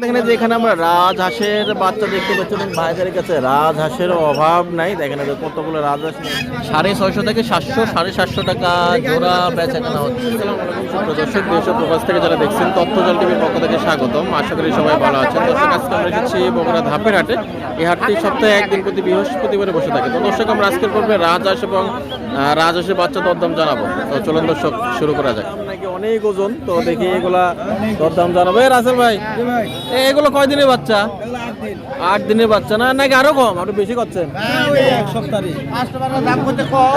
দেখেন যে এখানে আমরা রাজহাঁসের বাচ্চা দেখতে পাচ্ছি এবং ভাইদের কাছে রাজহাঁসের অভাব নাই। দেখেন যে কতগুলো রাজহাঁস সাড়ে ছয়শো থেকে সাতশো, সাড়ে সাতশো টাকা জোড়া বেচা কেনা হচ্ছে। দর্শক, দেশ ও থেকে যারা দেখছেন, তথ্যজল টিভির পক্ষ থেকে স্বাগতম। আশা করি সবাই ভালো আছেন। দর্শক, আজকে আমরা এসেছি বগুড়া ধাপের হাটে। এই হাটটি সপ্তাহে একদিন প্রতি বৃহস্পতিবারে বসে থাকে। তো দর্শক, আমরা আজকের পর্বে রাজহাঁস এবং রাজহাঁসের বাচ্চা দরদাম জানাব। তো চলুন দর্শক, শুরু করা নাকি অনেক ওজন, তো দেখি এগুলা দরদাম জানাব। এ রাসেল ভাই এগুলো কয় দিনের বাচ্চা? আট দিনের বাচ্চা না? নাকি আরও কম? আরও বেশি করছেন?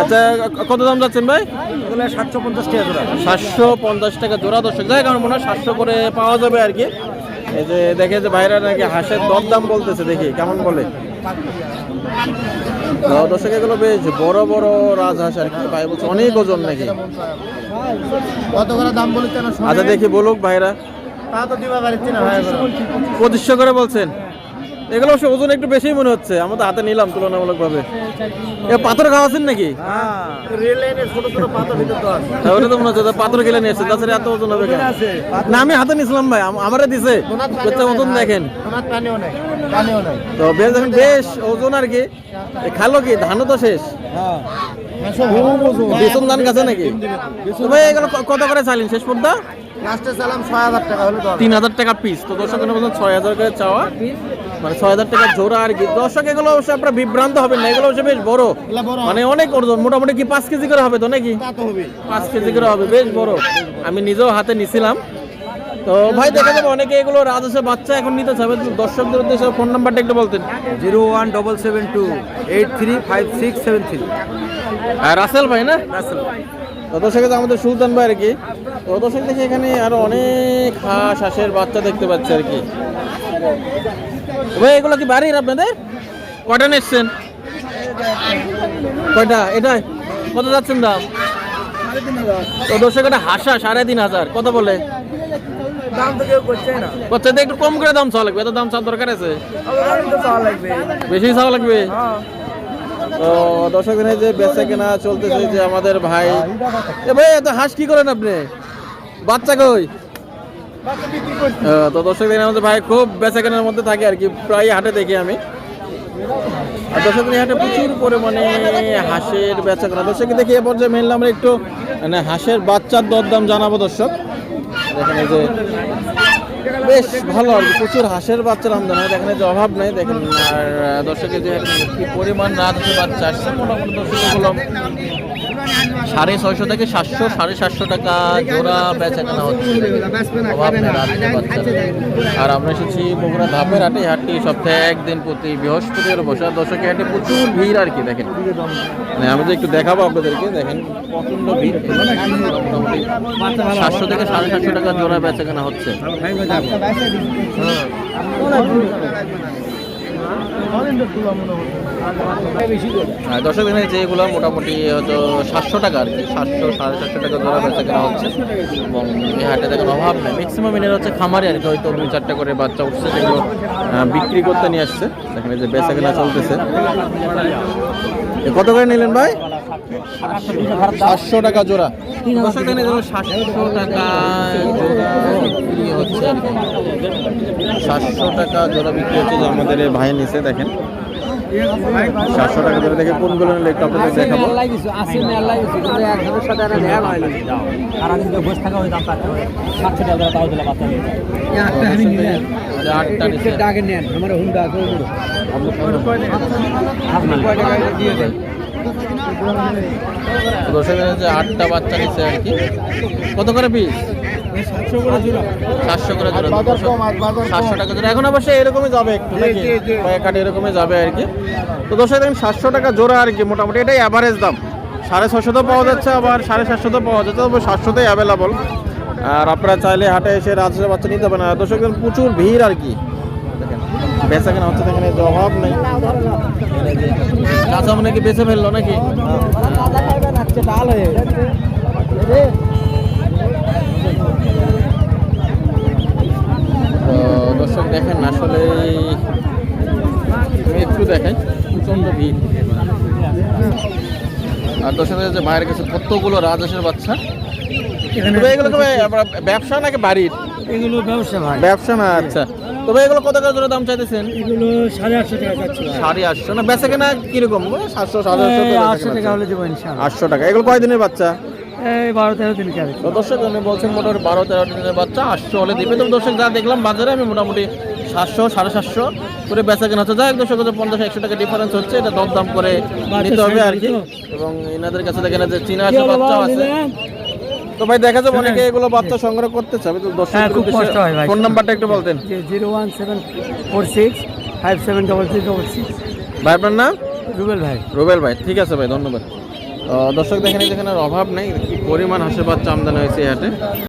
আচ্ছা কত দাম যাচ্ছেন ভাই? সাতশো পঞ্চাশ টাকা জোড়া। সাতশো পঞ্চাশ টাকা জোড়া দর্শক, যাই কারণ মনে হয় সাতশো করে পাওয়া যাবে আর কি। এই যে দেখে যে ভাইরা নাকি হাঁসের দরদাম বলতেছে, দেখি কেমন বলে। দর্শক এগুলো বেশ বড় বড় রাজহাঁস আর কি ভাই বলছে অনেক ওজন নাকি? কত করে দাম বলেছেন? আচ্ছা দেখি বলুক ভাইরা। তা তো দিবা পারছি না ভাই। পঁচিশশো করে বলছেন? এগুলো অবশ্য ওজন একটু বেশি মনে হচ্ছে। আমরা তো হাতে নিলাম তুলনামূলক ভাবে এ পাথর নাকি ছোট ছোট পাতা ভিতর তো মনে হচ্ছে পাথর কিনে নিয়ে এসছে তাছাড়া এত ওজন হবে না আমি হাতে নিছিলাম ভাই আমারে দিছে। ওজন দেখেন। তো বেশ দেখেন বেশ ওজন আর কি। খালো কি? ধানও তো শেষ। হ্যাঁ বেতন ধান গাছে নাকি? ভাই এগুলো কত করে চাইলেন? শেষ লাস্টে চালাম ছয় হাজার টাকা হলে তিন হাজার টাকা পিস তো দর্শক ছয় হাজার করে চাওয়া। মানে ছয় হাজার টাকা জোড়া আর কি। দর্শক এগুলো অবশ্যই আপনারা বিভ্রান্ত হবেন না এগুলো অবশ্যই বেশ বড়। মানে অনেক ওজন মোটামুটি কি পাঁচ কেজি করে হবে তো নাকি? হবে পাঁচ কেজি করে হবে বেশ বড়। আমি নিজেও হাতে নিছিলাম। তো ভাই দেখা যাবে অনেকে এগুলো রাজস্ব বাচ্চা এখন নিতে চাবে। দর্শকদের উদ্দেশ্যে ফোন নাম্বারটা একটু বলতেন। Zero one double seven two eight three five six seven three. আর রাসেল ভাই না? তো দর্শক আমাদের সুলতান ভাই আর কি। তো দর্শক দেখি এখানে আরও অনেক হাঁস হাঁসের বাচ্চা দেখতে পাচ্ছি আর কি। ভাই এগুলো কি বাড়ির আপনাদের? কয়টা নিচ্ছেন? কয়টা? এটাই কত যাচ্ছেন দাম? তো দর্শক এটা হাসা সাড়ে তিন হাজার। কত বলে? দাম তো কেউ করছে না। বাচ্চা একটু কম করে দাম চাওয়া লাগবে এত দাম চাওয়ার দরকার আছে? বেশি চাওয়া লাগবে? তো দর্শক যে বেচা কেনা চলতেছে যে আমাদের ভাই। এ ভাই এত হাঁস কি করেন আপনি? বাচ্চা কই? তো দর্শক দিন আমাদের ভাই খুব বেচা কেনার মধ্যে থাকে আর কি প্রায় হাটে দেখি আমি। আর দর্শক দিনে হাটে প্রচুর পরিমাণে হাঁসের বেচা কেনা দর্শক দেখি, এ পর্যায়ে মেনলে আমরা একটু মানে হাঁসের বাচ্চার দরদাম জানাব দর্শক। দেখেন যে, বেশ ভালো আর প্রচুর হাঁসের বাচ্চার আমদানি হয়। দেখেন যে অভাব নেই, দেখেন আর দর্শকের যে কি পরিমাণ রাজহাঁসের বাচ্চা আসছে, মোটামুটি দর্শকগুলো সাড়ে ছয়শো থেকে সাতশো, সাড়ে সাতশো টাকা জোড়া বেচা কেনা হচ্ছে। আর আমরা এসেছি বগুড়া ধাপের হাটে। হাটটি সপ্তাহে একদিন প্রতি বৃহস্পতিবার বসে। দর্শকের হাটে প্রচুর ভিড় আর কি, দেখেন। মানে আমি যে একটু দেখাবো আপনাদেরকে, দেখেন প্রচণ্ড ভিড়। সাতশো থেকে সাড়ে সাতশো টাকা জোড়া বেচা কেনা হচ্ছে। হ্যাঁ। দর্শক দিনে যেগুলো মোটামুটি হয়তো সাতশো টাকা আর কি, সাতশো, সাড়ে সাতশো টাকা জোড়া বেচা কেনা হচ্ছে। এবং এই হাটে দেখেন অভাব নেই। ম্যাক্সিমাম এনের হচ্ছে খামারি আর কি, হয়তো দুই চারটা করে বাচ্চা উঠছে, সেগুলো বিক্রি করতে নিয়ে আসছে। দেখেন যে বেচা কেনা চলতেছে। কত করে নিলেন ভাই? সাতশো টাকা জোড়া। দেখেন সাতশো টাকা জোড়া। বিক্রি হচ্ছে। সাতশো টাকা জোড়া বিক্রি হচ্ছে আমাদের এই ভাই নিচে দেখেন। সাতশো টাকা জোড়া দেখে কোনগুলো নিলে একটু আপনাদের দেখাবো? হাজার যে আটটা বাচ্চা নিচ্ছে আর কি। কত করে পিস? সাতশো করে জোড়া। সাতশো টাকা জোড়া। এখন অবশ্যই এরকমই যাবে একটু জি। এরকমই যাবে আর কি। তো দশ হাজার সাতশো টাকা জোড়া আর কি মোটামুটি এটাই অ্যাভারেজ দাম। সাড়ে ছশোতেও পাওয়া যাচ্ছে আবার সাড়ে সাতশোতেও পাওয়া যাচ্ছে তবে সাতশোতেই অ্যাভেলেবল আর আপনারা চাইলে হাটে এসে রাজহাঁসের বাচ্চা নিতে পারেন। আর দর্শক প্রচুর ভিড় আর কি। দেখেন বেচা কেনা হচ্ছে দেখেন যে অভাব নেই। চাচা মনে কি বেছে ফেলল নাকি? তো দর্শক দেখেন আসলে একটু দেখাই প্রচণ্ড ভিড়। আর দর্শক যে মায়ের কাছে কতগুলো রাজহাঁসের বাচ্চা? এগুলো আপনার ব্যবসা নাকি বাড়ির? এগুলো ব্যবসা ভাই। ব্যবসা না আচ্ছা। তবে এগুলো কত টাকা জোড়া দাম চাইতেছেন? এগুলো সাড়ে আটশো টাকা সাড়ে আটশো। না বেচা কেনা কীরকম? সাতশো সাড়ে আটশো টাকা হলে দেবো আটশো টাকা। এগুলো কয়দিনের বাচ্চা? বারো তেরো দিন যাবে তো দর্শক উনি বলছেন মোটামুটি বারো তেরো দিনের বাচ্চা আটশো হলে দিবে। তো দর্শক যা দেখলাম বাজারে আমি মোটামুটি সাতশো সাড়ে সাতশো করে বেচা কেনা হচ্ছে। যাই হোক দর্শক পঞ্চাশ একশো টাকা ডিফারেন্স হচ্ছে এটা দরদাম করে নিতে হবে আর কি। এবং এনাদের কাছে দেখেন যে চীনা আছে বাচ্চাও আছে। তো ভাই দেখা যাবে অনেকে এগুলো বাচ্চা সংগ্রহ করতে চাবে তো দর্শক খুব কষ্ট হয় ভাই। ফোন নাম্বারটা একটু বলতেন। Zero one seven four six five seven double three double six. ভাই আপনার নাম? রুবেল ভাই। রুবেল ভাই ঠিক আছে ভাই ধন্যবাদ। দর্শক দেখেন এই যেখানে অভাব নেই পরিমাণ হাসে বাচ্চা আমদানি হয়েছে এই হাটে।